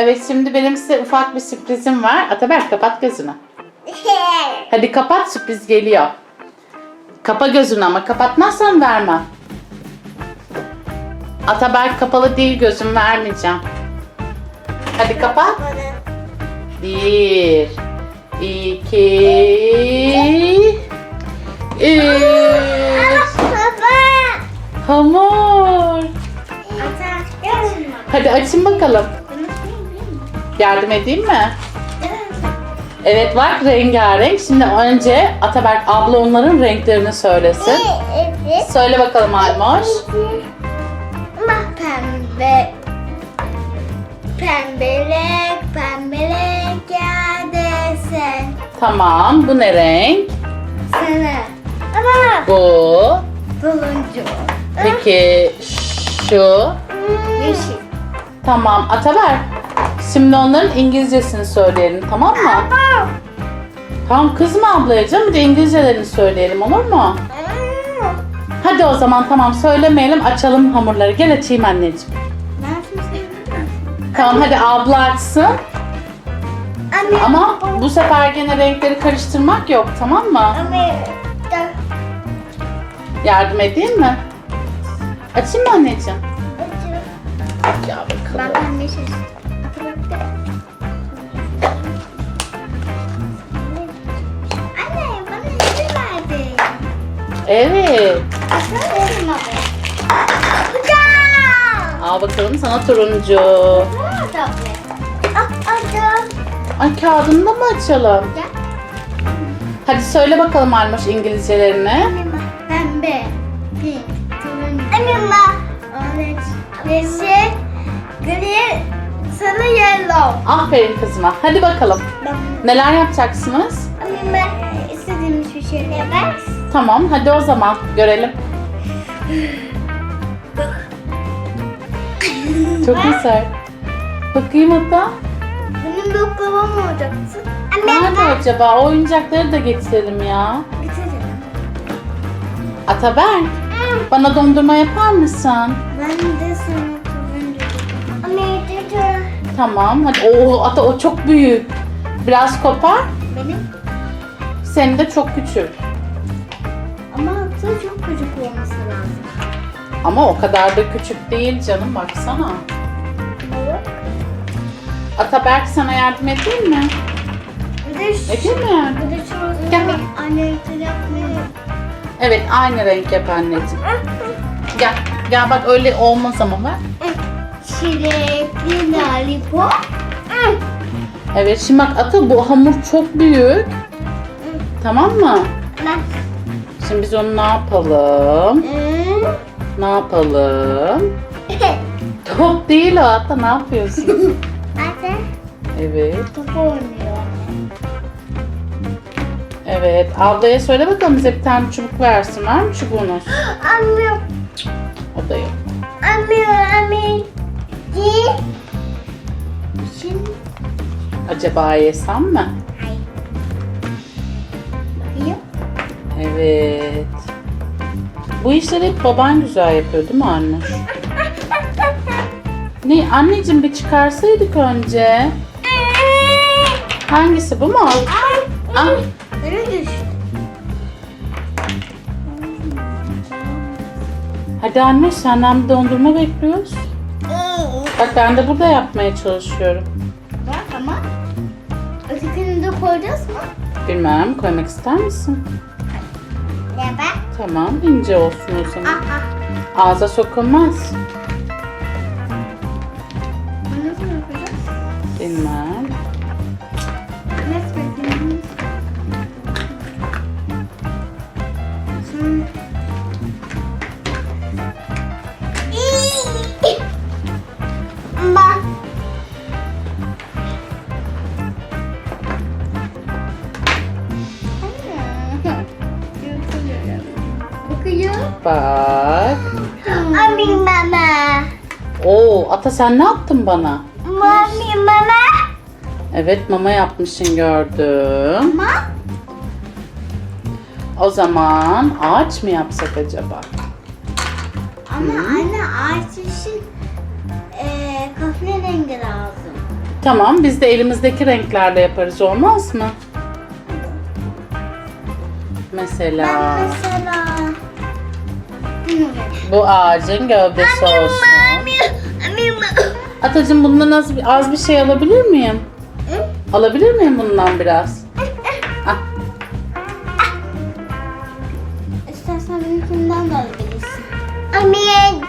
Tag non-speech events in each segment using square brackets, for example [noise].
Evet şimdi benim size ufak bir sürprizim var. Ataberk kapat gözünü. [laughs] Hadi kapat sürpriz geliyor. Kapa gözünü ama kapatmazsan vermem. Ataberk kapalı değil gözüm vermeyeceğim. Hadi kapat. Bir, iki, üç. Hamur. Hadi açın bakalım. Yardım edeyim mi? Evet bak rengarenk. Şimdi önce Ataberk abla onların renklerini söylesin. Evet. Söyle bakalım Almoş. Ama pembe. Pembelik, pembelik geldesin. Tamam bu ne renk? Sana. Ama Bu. buluncu. Peki şu. Yeşil. Tamam Ataberk. Şimdi onların İngilizcesini söyleyelim tamam mı? Tamam kızma ablaya canım bir de İngilizcelerini söyleyelim olur mu? Hadi o zaman tamam söylemeyelim açalım hamurları. Gel açayım anneciğim. Tamam hadi abla açsın. Anne. Ama bu sefer gene renkleri karıştırmak yok tamam mı? Yardım edeyim mi? Açayım mı anneciğim? Ya Ben bakalım. seçtim. Anne Evet. Aferin abi. Hocam. Al bakalım sana turuncu. Ah, hocam. Ay kağıdını da mı açalım? Hadi söyle bakalım Almoş İngilizcelerini. Pembe, pink, turuncu, anima, orange, yeşil, gri, sarı, yellow. Aferin kızıma. Hadi bakalım. Ben Neler yapacaksınız? anima istediğimiz bir şey ver. Tamam hadi o zaman görelim. Çok güzel. Bakayım hatta. Benim bir oklamam olacaksın. Nerede acaba? Oyuncakları da getirelim ya. Bitirelim. Ataberk. Bana dondurma yapar mısın? Ben de sana turuncu. Ama. Tamam hadi. Oo ata o çok büyük. Biraz kopar. Benim. Senin de çok küçük. Ama atı çok küçük olması lazım. Ama o kadar da küçük değil canım baksana. Baba. Ataberk sana yardım edeyim mi? Bir de şu. Edeyim mi yardım? Bir de şu. Gel. Anne yapmayı. Evet aynı renk yap anneciğim. Gel. Gel bak öyle olmaz ama bak. Çilekli lollipop. Evet şimdi bak Ata bu hamur çok büyük. Tamam mı? Ben. Şimdi biz onu ne yapalım? Ne yapalım? [laughs] Top değil o Ata ne yapıyorsun? [laughs] Anne Evet. top oynuyor. Evet. Ablaya söyle bakalım bize bir tane çubuk versin. Var mı çubuğunuz? [gasps] Anne. O da yok. Anne. Anne. Acaba yesem mi? Evet. Bu işleri hep baban güzel yapıyor değil mi anne? Ne anneciğim bir çıkarsaydık önce. Hangisi bu mu? Düştü? Hadi anne senden bir dondurma bekliyoruz. Bak ben de burada yapmaya çalışıyorum. Bak ama. Ötekini de koyacağız mı? Bilmem koymak ister misin? Ben? Tamam ince olsun o zaman. Ah. Ağza sokulmaz. Bunu nasıl yapacağız? Bilmem. Bak. Mami mama. Oo ata sen ne yaptın bana? Mami mama. Evet mama yapmışsın gördüm. Mama. O zaman ağaç mı yapsak acaba? Ama anne ağaç için eee kahverengi lazım. Tamam biz de elimizdeki renklerle yaparız olmaz mı? Mesela Ben mesela... Bu ağacın gövdesi olsun. Atacığım bundan az, az bir şey alabilir miyim? Alabilir miyim bundan biraz? Ah, İstersen benimkinden de alabilirsin. Anne.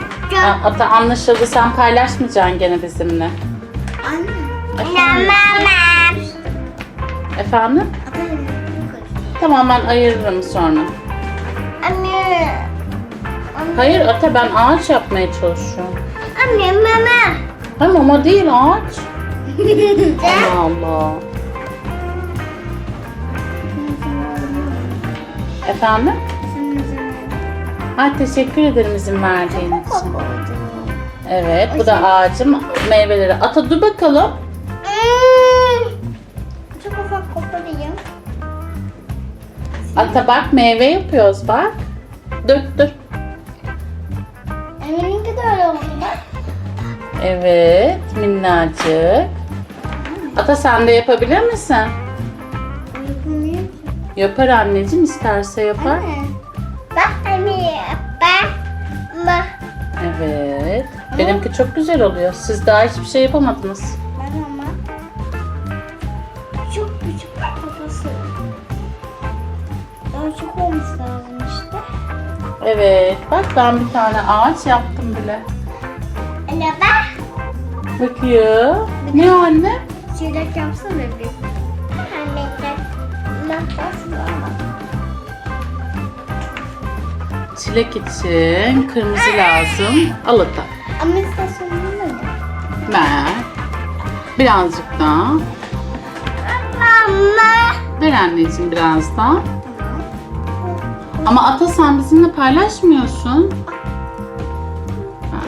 ah, ata anlaşıldı sen paylaşmayacaksın gene bizimle. Anne. Efendim? Efendim? Tamam ben ayırırım sonra. Anne. Hayır ata ben ağaç yapmaya çalışıyorum. Anne mama. Hem ama değil ağaç. [laughs] Allah Allah. Efendim? Ha teşekkür ederim izin verdiğin için. Evet bu da ağacın meyveleri. Ata dur bakalım. Çok ufak koparayım. Ata bak meyve yapıyoruz bak. Dur dur. Evet minnacık. Ata sen de yapabilir misin? Yapılmıyor ki. Yapar anneciğim isterse yapar. Anne. Bak anne. Bak. Evet. Benimki çok güzel oluyor. Siz daha hiçbir şey yapamadınız. Ben ama çok küçük kafası. Daha çok olması lazım işte. Evet. Bak ben bir tane ağaç yaptım bile. Bakıyor. Ne o anne? Çilek yapsana bir. Anne bak. Bak bak. Çilek için kırmızı lazım. Al ata. Ama istasyonunda ne? Ver. Birazcık daha. Mama. Ver anneciğim biraz daha. Ama ata sen bizimle paylaşmıyorsun.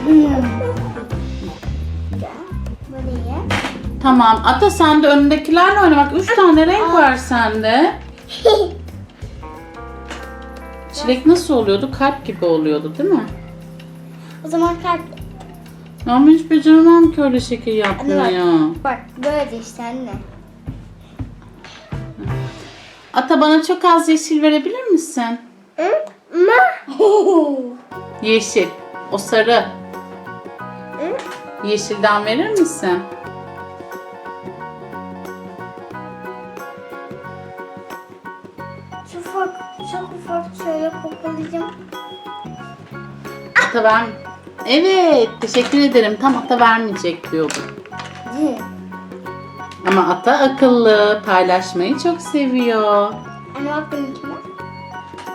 Buraya. Tamam. Ata sen de önündekilerle oyna. Bak üç tane renk var sende. [laughs] Çilek nasıl oluyordu? Kalp gibi oluyordu değil mi? o zaman kalp. Ama hiç beceremem ki öyle şekil yapmayı. Bak böyle işte anne. Ata bana çok az yeşil verebilir misin? Ma. Yeşil. O sarı. Yeşilden verir misin? Ata ben... Evet, teşekkür ederim. Tam ata vermeyecek diyordu. Ama ata akıllı, paylaşmayı çok seviyor. Anne bak benimkine.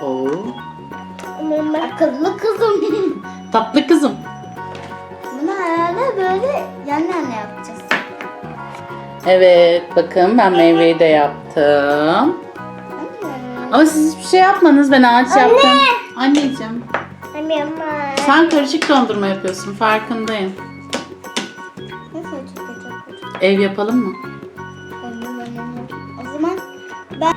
Oo, Akıllı kızım. [laughs] tatlı kızım. Bunu herhalde böyle yan yana yapacağız. Evet, bakın ben meyveyi de yaptım. Ama siz hiçbir şey yapmadınız, ben ağaç yaptım. Anneciğim, Anne ama. Sen karışık dondurma yapıyorsun, farkındayım. Nasıl çok. Ev yapalım mı? O zaman ben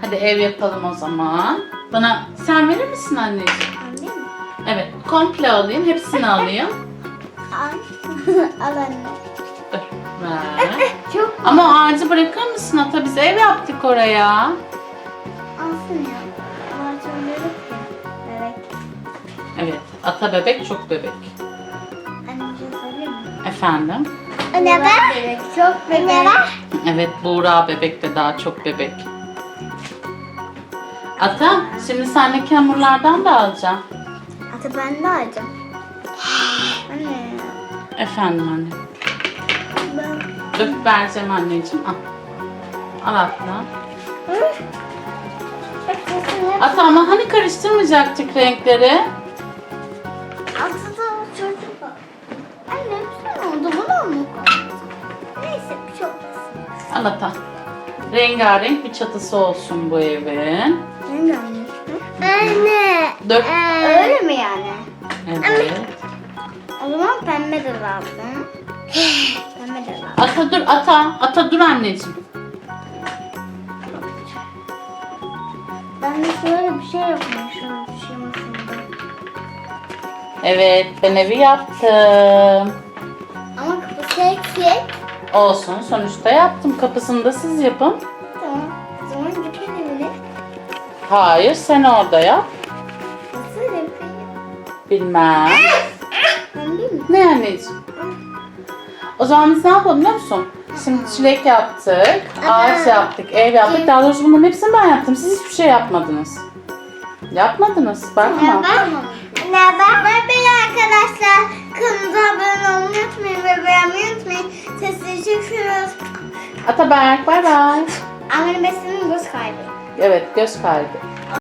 Hadi ev yapalım o zaman. Bana sen verir misin anneciğim? anne mi? Evet, komple alayım, hepsini alayım. [laughs] Al. [laughs] Al anne. Dur, ver. [laughs] Çok Ama ağacı bırakır mısın Ata? Biz ev yaptık oraya. alsın ya. Bebek ya. Bebek. Evet, Ata bebek çok bebek. Şey? Efendim? Anne ben. Bebek çok bebek. Anne Evet, Buğra bebek de daha çok bebek. Ata, şimdi sendeki hamurlardan da alacağım. Ata ben de alacağım. Anne. Efendim anne. Ben. Dur vereceğim anneciğim. Al. Al Atla. Ata ama hani karıştırmayacaktık renkleri? Ata. Rengarenk bir çatısı olsun bu evin. Ne anne? Anne. Dur. Öyle mi yani? Evet. O zaman pembe de lazım. [sighs] pembe de lazım. Ata dur ata. Ata dur anneciğim. Ben de şöyle bir şey yapayım şöyle bir şey. Evet ben evi yaptım. Ama kapısı eksik. Olsun sonuçta yaptım. Kapısını da siz yapın. Tamam. O zaman yapayım evine. Hayır sen orada yap. Nasıl yapayım? Bilmem. Ben değil mi? Ne anneciğim? O zaman biz ne yapalım biliyor musun? Şimdi çilek yaptık, ağaç yaptık, ev yaptık. Daha doğrusu bunların hepsini ben yaptım. Siz hiçbir şey yapmadınız. Yapmadınız. Bakma. Ne ben? Bay bay arkadaşlar. Kanalımıza abone olmayı unutmayın ve beğenmeyi unutmayın. Sesleri çekiyoruz. Ataberk bay bay. Annemin beslenin göz kaybı. Evet göz kalbi.